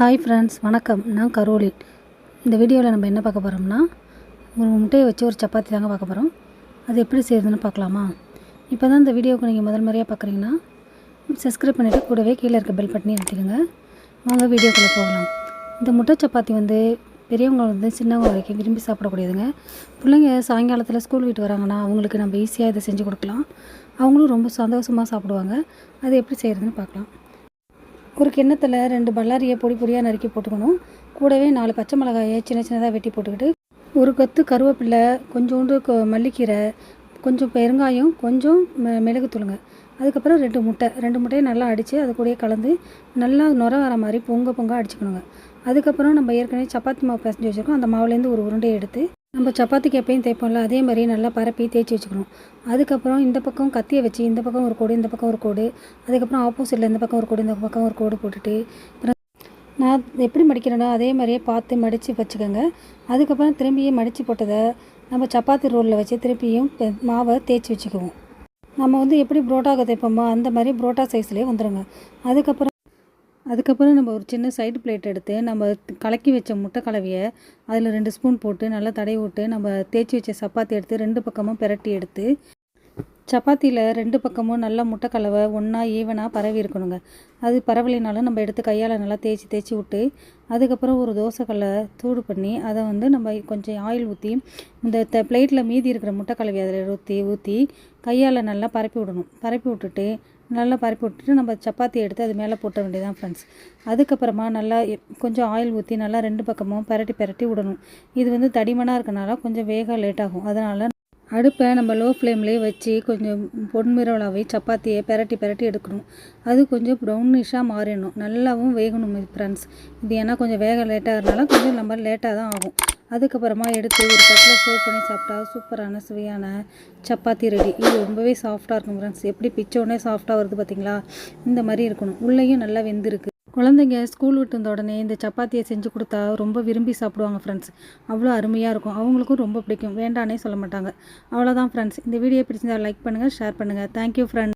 Hi friends வணக்கம். நான் Caroline இந்த வீடியோவில் நம்ம என்ன பார்க்க போகிறோம்னா ஒரு முட்டையை வச்சு ஒரு சப்பாத்தி தாங்க பார்க்க போகிறோம் அது எப்படி செய்யுதுன்னு பார்க்கலாமா? இப்போ தான் இந்த வீடியோவுக்கு நீங்கள் முதல் முறையாக பார்க்குறீங்கன்னா சப்ஸ்கிரைப் பண்ணிவிட்டு கூடவே கீழே இருக்க பெல் பட்டனி எடுத்துக்கோங்க வாங்க வீடியோக்குள்ளே போகலாம். இந்த முட்டை சப்பாத்தி வந்து பெரியவங்க வந்து சின்னவங்க வரைக்கும் விரும்பி சாப்பிடக்கூடியதுங்க. பிள்ளைங்க சாயங்காலத்தில் ஸ்கூல் வீட்டு வராங்கன்னா அவங்களுக்கு நம்ம ஈஸியாக இதை செஞ்சு கொடுக்கலாம். அவங்களும் ரொம்ப சந்தோஷமாக சாப்பிடுவாங்க. அது எப்படி செய்கிறதுன்னு பார்க்கலாம். ஒரு கிண்ணத்தில் ரெண்டு பல்லாரியை பொடி பொடியாக நறுக்கி போட்டுக்கணும். கூடவே நாலு பச்சை மிளகாயை சின்ன சின்னதாக வெட்டி போட்டுக்கிட்டு ஒரு கொத்து கருவேப்பிலை கொஞ்சோண்டு கொ- மல்லிக்கீரை கொஞ்சம் பெருங்காயம் கொஞ்சம் மிளகு தூளுங்க. அதுக்கப்புறம் ரெண்டு முட்டை. ரெண்டு முட்டையை நல்லா அடித்து அது கூடயே கலந்து நல்லா நுர வர மாதிரி பொங்க பொங்க அடிச்சுக்கணுங்க. அதுக்கப்புறம் நம்ம ஏற்கனவே சப்பாத்தி மாவு பிசைஞ்சு வச்சுருக்கோம். அந்த மாவுலேருந்து ஒரு உருண்டையை எடுத்து நம்ம சப்பாத்திக்கு எப்பயும் தேய்ப்போம்ல அதே மாதிரி நல்லா பரப்பி தேய்ச்சி வச்சுக்கணும். அதுக்கப்புறம் இந்த பக்கம் கத்தியை வச்சு இந்த பக்கம் ஒரு கோடு இந்த பக்கம் ஒரு கோடு அதுக்கப்புறம் ஆப்போசிட்டில் இந்த பக்கம் ஒரு கோடு இந்த பக்கம் ஒரு கோடு போட்டுட்டு அப்புறம் நான் எப்படி மடிக்கிறேனோ அதே மாதிரியே பார்த்து மடித்து வச்சுக்கோங்க. அதுக்கப்புறம் திரும்பியும் மடித்து போட்டதை நம்ம சப்பாத்தி ரோலில் வச்சு திருப்பியும் பெ- மாவை தேய்ச்சி வச்சுக்குவோம். நம்ம வந்து எப்படி புரோட்டாக்கு தைப்போமோ அந்த மாதிரி புரோட்டா சைஸ்லேயே வந்துடுங்க அதுக்கப்புறம் அதுக்கப்புறம் நம்ம ஒரு சின்ன சைடு பிளேட் எடுத்து நம்ம கலக்கி வச்ச முட்டை கலவையை அதில் ரெண்டு ஸ்பூன் போட்டு நல்லா தடவி விட்டு நம்ம தேய்ச்சி வச்ச சப்பாத்தி எடுத்து ரெண்டு பக்கமும் பிரட்டி எடுத்து சப்பாத்தியில் ரெண்டு பக்கமும் நல்லா முட்டை கலவை ஒன்றா ஈவனாக பரவி இருக்கணுங்க. அது பரவலினாலும் நம்ம எடுத்து கையால் நல்லா தேய்ச்சி தேய்ச்சி விட்டு அதுக்கப்புறம் ஒரு தோசைக்கல்லை தூடு பண்ணி அதை வந்து நம்ம கொஞ்சம் ஆயில் ஊற்றி இந்த த பிளேட்டில் மீதி இருக்கிற முட்டைக்கலவை அதில் ஊற்றி ஊற்றி கையால் நல்லா பரப்பி விடணும். பரப்பி விட்டுட்டு நல்லா பரப்பி விட்டுட்டு நம்ம சப்பாத்தி எடுத்து அது மேலே போட்ட வேண்டியதான் ஃப்ரெண்ட்ஸ் அதுக்கப்புறமா நல்லா கொஞ்சம் ஆயில் ஊற்றி நல்லா ரெண்டு பக்கமும் பரட்டி பரட்டி விடணும். இது வந்து தடிமனாக இருக்கனால கொஞ்சம் வேக லேட் ஆகும். அதனால் அடுப்பை நம்ம லோ ஃப்ளேம்லேயே வச்சு கொஞ்சம் பொன்மிரவலாவே சப்பாத்தியை பெரட்டி பெரட்டி எடுக்கணும். அது கொஞ்சம் ப்ரௌனிஷாக மாறிடணும். நல்லாவும் வேகணும் ஃப்ரெண்ட்ஸ் இது ஏன்னா கொஞ்சம் வேக லேட்டாகிறதுனால கொஞ்சம் நம்ம லேட்டாக தான் ஆகும். அதுக்கப்புறமா எடுத்து ஒரு தட்டில் சர்வ் பண்ணி சாப்பிட்டா சூப்பரான சுவையான சப்பாத்தி ரெடி இது ரொம்பவே சாஃப்டாக இருக்கும் ஃப்ரெண்ட்ஸ் எப்படி பிச்சோடனே சாஃப்டாக வருது பார்த்தீங்களா இந்த மாதிரி இருக்கணும். உள்ளேயும் நல்லா வெந்திருக்கு. குழந்தைங்க ஸ்கூல் விட்டு வந்த உடனே இந்த சப்பாத்தியை செஞ்சு கொடுத்தா ரொம்ப விரும்பி சாப்பிடுவாங்க ஃப்ரெண்ட்ஸ் அவ்வளோ அருமையாக இருக்கும். அவங்களுக்கும் ரொம்ப பிடிக்கும். வேண்டானே சொல்ல மாட்டாங்க. அவ்வளோதான் ஃப்ரெண்ட்ஸ் இந்த வீடியோ பிடிச்சிருந்தா லைக் பண்ணுங்கள் ஷேர் பண்ணுங்கள் தேங்க்யூ ஃப்ரெண்ட்ஸ்